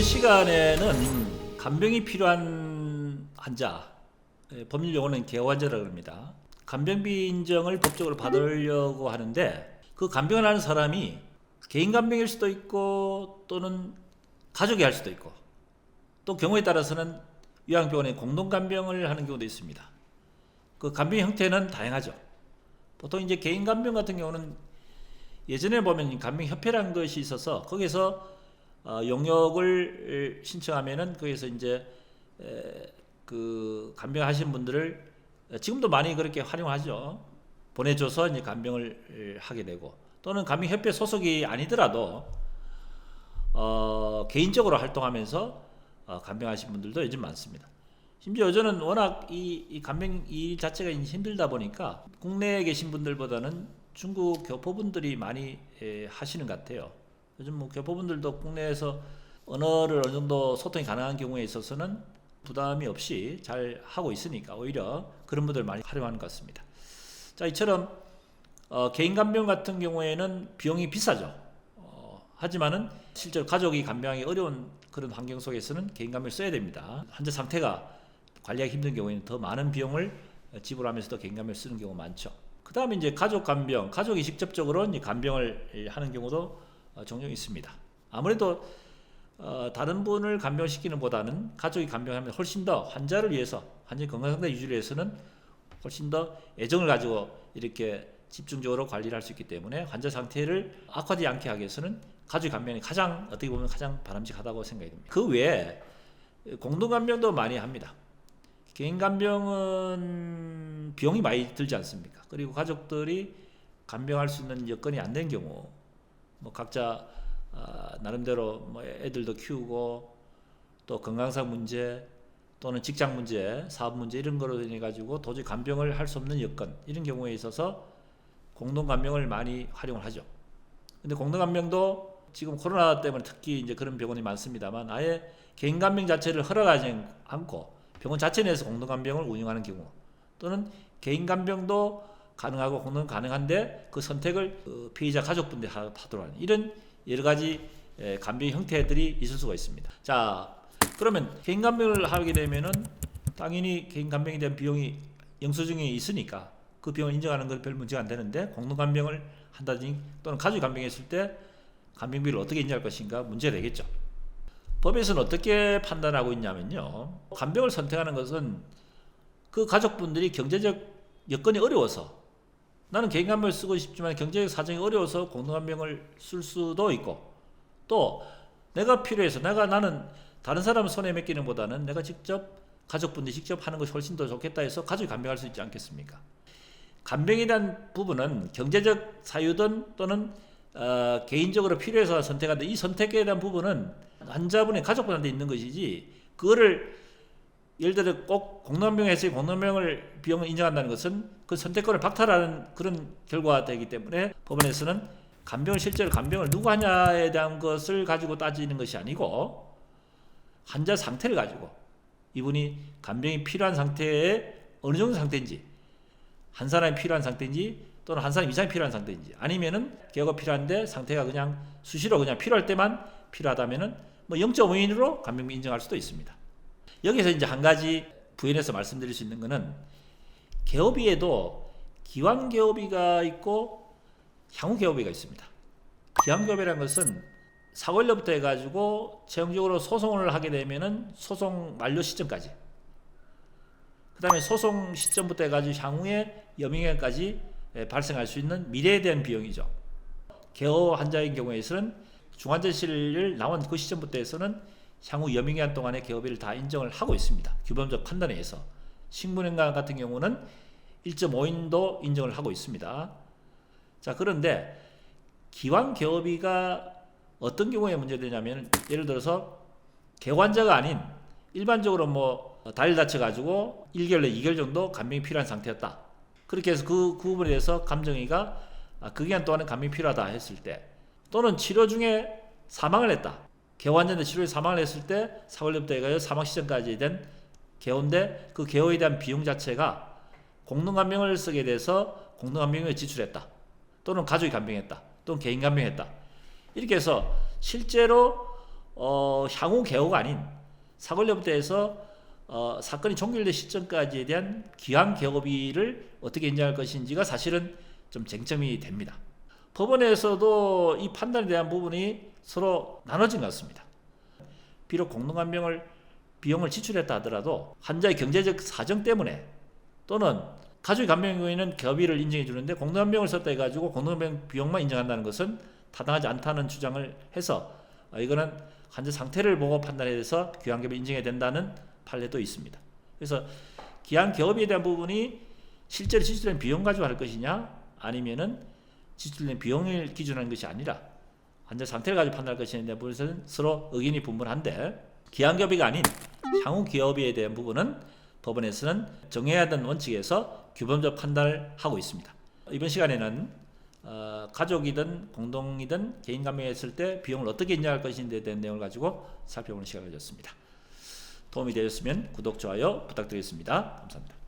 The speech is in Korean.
이번 시간에는 간병이 필요한 환자, 예, 법률 용어는 개호 환자라고 합니다. 간병비 인정을 법적으로 받으려고 하는데 그 간병을 하는 사람이 개인 간병일 수도 있고 또는 가족이 할 수도 있고 또 경우에 따라서는 요양병원에 공동 간병을 하는 경우도 있습니다. 그 간병 형태는 다양하죠. 보통 이제 개인 간병 같은 경우는 예전에 보면 간병 협회라는 것이 있어서 거기서 어, 용역을 신청하면은 거기서 이제 에, 그 간병하신 분들을 지금도 많이 그렇게 활용하죠. 보내줘서 이제 간병을 하게 되고 또는 간병협회 소속이 아니더라도 어, 개인적으로 활동하면서 어, 간병하신 분들도 요즘 많습니다. 심지어 요즘은 워낙 이, 이 간병 일 자체가 힘들다 보니까 국내에 계신 분들보다는 중국 교포분들이 많이 에, 하시는 것 같아요. 요즘 뭐 교포분들도 국내에서 언어를 어느 정도 소통이 가능한 경우에 있어서는 부담이 없이 잘 하고 있으니까 오히려 그런 분들 많이 활용하는 것 같습니다. 자, 이처럼 어, 개인 간병 같은 경우에는 비용이 비싸죠. 어, 하지만은 실제로 가족이 간병하기 어려운 그런 환경 속에서는 개인 간병을 써야 됩니다. 환자 상태가 관리하기 힘든 경우에는 더 많은 비용을 지불하면서도 개인 간병을 쓰는 경우가 많죠. 그 다음에 이제 가족 간병, 가족이 직접적으로 이제 간병을 하는 경우도 어, 종종 있습니다. 아무래도 어, 다른 분을 간병시키는 보다는 가족이 간병하면 훨씬 더 환자를 위해서 환자 건강 상태 유지를 위해서는 훨씬 더 애정을 가지고 이렇게 집중적으로 관리를 할 수 있기 때문에 환자 상태를 악화되지 않게 하기 위해서는 가족 간병이 가장 어떻게 보면 가장 바람직하다고 생각이 듭니다. 그 외에 공동 간병도 많이 합니다. 개인 간병은 비용이 많이 들지 않습니까? 그리고 가족들이 간병할 수 있는 여건이 안 된 경우 뭐 각자 아, 나름대로 뭐 애들도 키우고 또 건강상 문제 또는 직장 문제, 사업 문제 이런 거로 인해 가지고 도저히 간병을 할 수 없는 여건 이런 경우에 있어서 공동 간병을 많이 활용을 하죠. 근데 공동 간병도 지금 코로나 때문에 특히 이제 그런 병원이 많습니다만 아예 개인 간병 자체를 허락하지 않고 병원 자체 내에서 공동 간병을 운영하는 경우 또는 개인 간병도 가능하고 공동 가능한데 그 선택을 그 피해자 가족분들이 하- 하도록 하는 이런 여러 가지 에, 간병 형태들이 있을 수가 있습니다. 자, 그러면 개인 간병을 하게 되면은 당연히 개인 간병에 대한 비용이 영수증이 있으니까 그 비용을 인정하는 건 별 문제가 안 되는데 공동 간병을 한다든지 또는 가족 간병했을 때 간병비를 어떻게 인정할 것인가 문제가 되겠죠. 법에서는 어떻게 판단하고 있냐면요. 간병을 선택하는 것은 그 가족분들이 경제적 여건이 어려워서 나는 개인 간병을 쓰고 싶지만 경제적 사정이 어려워서 공동 간병을 쓸 수도 있고 또 내가 필요해서 내가 나는 다른 사람 손에 맡기는 보다는 내가 직접 가족분들이 직접 하는 것이 훨씬 더 좋겠다 해서 가족이 간병할 수 있지 않겠습니까? 대한 부분은 경제적 사유든 또는 어, 개인적으로 필요해서 선택한다. 이 선택에 대한 부분은 환자분의 가족분한테 있는 것이지 그거를 예를 들어 꼭 공동병에서 공동병을 비용을 인정한다는 것은 그 선택권을 박탈하는 그런 결과가 되기 때문에 법원에서는 간병을 실제로 간병을 누구 하냐에 대한 것을 가지고 따지는 것이 아니고 환자 상태를 가지고 이분이 간병이 필요한 상태에 어느 정도 상태인지 한 사람이 필요한 상태인지 또는 한 사람 이상이 필요한 상태인지 아니면은 개가 필요한데 상태가 그냥 수시로 그냥 필요할 때만 필요하다면은 뭐 0.5인으로 간병비 인정할 수도 있습니다. 여기서 이제 한 가지 부연해서 말씀드릴 수 있는 거는 개업비에도 기왕 개업비가 있고 향후 개업비가 있습니다. 기왕 개업이라는 것은 사고일로부터 해가지고 최종적으로 소송을 하게 되면은 소송 만료 시점까지 그 다음에 소송 시점부터 해가지고 향후에 여명까지 발생할 수 있는 미래에 대한 비용이죠. 개업 환자인 경우에서는 중환자실을 나온 그 시점부터 해서는 향후 여명기간 동안의 개업비를 다 인정을 하고 있습니다. 규범적 판단에 의해서 식문행간 같은 경우는 1.5인도 인정을 하고 있습니다. 자 그런데 기왕 개업비가 어떤 경우에 문제되냐면 예를 들어서 개환자가 아닌 일반적으로 뭐 다리를 다쳐가지고 1개월 내 2개월 정도 간병이 필요한 상태였다. 그렇게 해서 그, 그 부분에 대해서 감정이가 아, 그 기간 동안은 간병이 필요하다 했을 때 또는 치료 중에 사망을 했다. 개환자인데 치료에 사망을 했을 때 사월부터 해가지고 사망 시점까지 된 개호인데 그 개호에 대한 비용 자체가 공동간병을 쓰게 돼서 공동간병에 지출했다. 또는 가족이 간병했다. 또는 개인 간병했다. 이렇게 해서 실제로 어, 향후 개호가 아닌 사건료부터 해서 어, 사건이 종결될 시점까지에 대한 기한 개호비를 어떻게 인정할 것인지가 사실은 좀 쟁점이 됩니다. 법원에서도 이 판단에 대한 부분이 서로 나눠진 것 같습니다. 비록 공동간병을 비용을 지출했다 하더라도 환자의 경제적 사정 때문에 또는 가족이 간병의 경우에는 개비를 인정해 주는데 공동간병을 썼다 해가지고 공동간병 비용만 인정한다는 것은 타당하지 않다는 주장을 해서 어, 이거는 환자 상태를 보고 판단해서 귀환개비 인정해야 된다는 판례도 있습니다. 그래서 기한 개업에 대한 부분이 실제로 지출된 비용 가지고 할 것이냐 아니면은 지출된 비용을 기준하는 것이 아니라 환자 상태를 가지고 판단할 대한 부분에서는 서로 의견이 분분한데 기한기업이가 아닌 향후 기업에 대한 부분은 법원에서는 정해야 하는 원칙에서 규범적 판단을 하고 있습니다. 이번 시간에는 어, 가족이든 공동이든 개인 감명했을 때 비용을 어떻게 인정할 것인지에 대한 내용을 가지고 살펴보는 시간을 가졌습니다. 도움이 되셨으면 구독, 좋아요 부탁드리겠습니다. 감사합니다.